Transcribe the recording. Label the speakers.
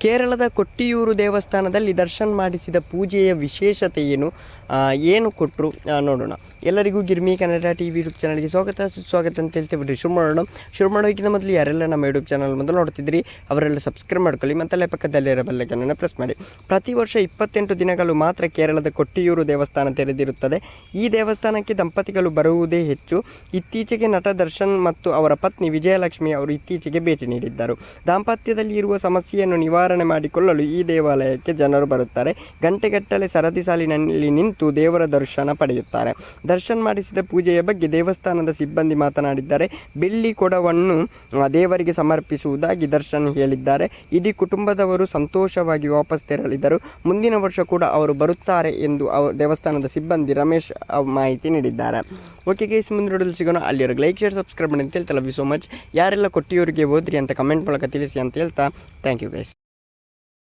Speaker 1: ಕೇರಳದ ಕೊಟ್ಟಿಯೂರು ದೇವಸ್ಥಾನದಲ್ಲಿ ದರ್ಶನ್ ಮಾಡಿಸಿದ ಪೂಜೆಯ ವಿಶೇಷತೆ ಏನು? ಏನು ಕೊಟ್ಟರು ನೋಡೋಣ. ಎಲ್ಲರಿಗೂ Girmi Kannada T V YouTube ಚಾನಲ್ಗೆ ಸ್ವಾಗತ. ಸುಸ್ವಾಗತ ಅಂತ ಹೇಳ್ತೇವೆ ಬಿಡ್ರಿ ಶುರು ಮಾಡೋಣ. ಶುರು ಮಾಡೋಕ್ಕಿಂತ ಮೊದಲು ಯಾರೆಲ್ಲ ನಮ್ಮ ಯೂಟ್ಯೂಬ್ ಚಾನಲ್ ಮೊದಲು ನೋಡ್ತಿದ್ರಿ, ಅವರೆಲ್ಲ ಸಬ್ಸ್ಕ್ರೈಬ್ ಮಾಡ್ಕೊಳ್ಳಿ ಮತ್ತಲ್ಲೇ ಪಕ್ಕದಲ್ಲಿರೋ ಬೆಲ್ಲೈಕನ್ನು ಪ್ರೆಸ್ ಮಾಡಿ. ಪ್ರತಿ ವರ್ಷ ಇಪ್ಪತ್ತೆಂಟು ದಿನಗಳು ಮಾತ್ರ ಕೇರಳದ ಕೊಟ್ಟಿಯೂರು ದೇವಸ್ಥಾನ ತೆರೆದಿರುತ್ತದೆ. ಈ ದೇವಸ್ಥಾನಕ್ಕೆ ದಂಪತಿಗಳು ಬರುವುದೇ ಹೆಚ್ಚು. ಇತ್ತೀಚೆಗೆ ನಟ ದರ್ಶನ್ ಮತ್ತು ಅವರ ಪತ್ನಿ ವಿಜಯಲಕ್ಷ್ಮಿ ಅವರು ಇತ್ತೀಚೆಗೆ ಭೇಟಿ ನೀಡಿದ್ದರು. ದಾಂಪತ್ಯದಲ್ಲಿ ಇರುವ ಸಮಸ್ಯೆಯನ್ನು ನಿವಾರಣೆ ಮಾಡಿಕೊಳ್ಳಲು ಈ ದೇವಾಲಯಕ್ಕೆ ಜನರು ಬರುತ್ತಾರೆ. ಗಂಟೆಗಟ್ಟಲೆ ಸರದಿ ಸಾಲಿನಲ್ಲಿ ನಿಂತು ದೇವರ ದರ್ಶನ ಪಡೆಯುತ್ತಾರೆ. ದರ್ಶನ್ ಮಾಡಿಸಿದ ಪೂಜೆಯ ಬಗ್ಗೆ ದೇವಸ್ಥಾನದ ಸಿಬ್ಬಂದಿ ಮಾತನಾಡಿದ್ದಾರೆ. ಬೆಳ್ಳಿ ಕೊಡವನ್ನು ದೇವರಿಗೆ ಸಮರ್ಪಿಸುವುದಾಗಿ ದರ್ಶನ್ ಹೇಳಿದ್ದಾರೆ. ಇಡೀ ಕುಟುಂಬದವರು ಸಂತೋಷವಾಗಿ ವಾಪಸ್ ತೆರಳಿದರು. ಮುಂದಿನ ವರ್ಷ ಕೂಡ ಅವರು ಬರುತ್ತಾರೆ ಎಂದು ಅವರು ದೇವಸ್ಥಾನದ ಸಿಬ್ಬಂದಿ ರಮೇಶ್ ಮಾಹಿತಿ ನೀಡಿದ್ದಾರೆ. ಓಕೆ ಗೈಸ್ ಮುಂದಿನ ಸಿಗೋಣ. ಅಲ್ಲಿವರೆಗೆ ಲೈಕ್ ಶೇರ್ ಸಬ್ಸ್ಕ್ರೈಬ್ ಮಾಡಿ ಅಂತ ಹೇಳ್ತಾ ಲವ್ ಯು ಸೋ ಮಚ್ ಯಾರೆಲ್ಲ ಕೊಟ್ಟಿಯವರಿಗೆ ಹೋದ್ರಿ ಅಂತ ಕಮೆಂಟ್ ಮೂಲಕ ತಿಳಿಸಿ ಅಂತ ಹೇಳ್ತಾ ಥ್ಯಾಂಕ್ ಯು ಗೈಸ್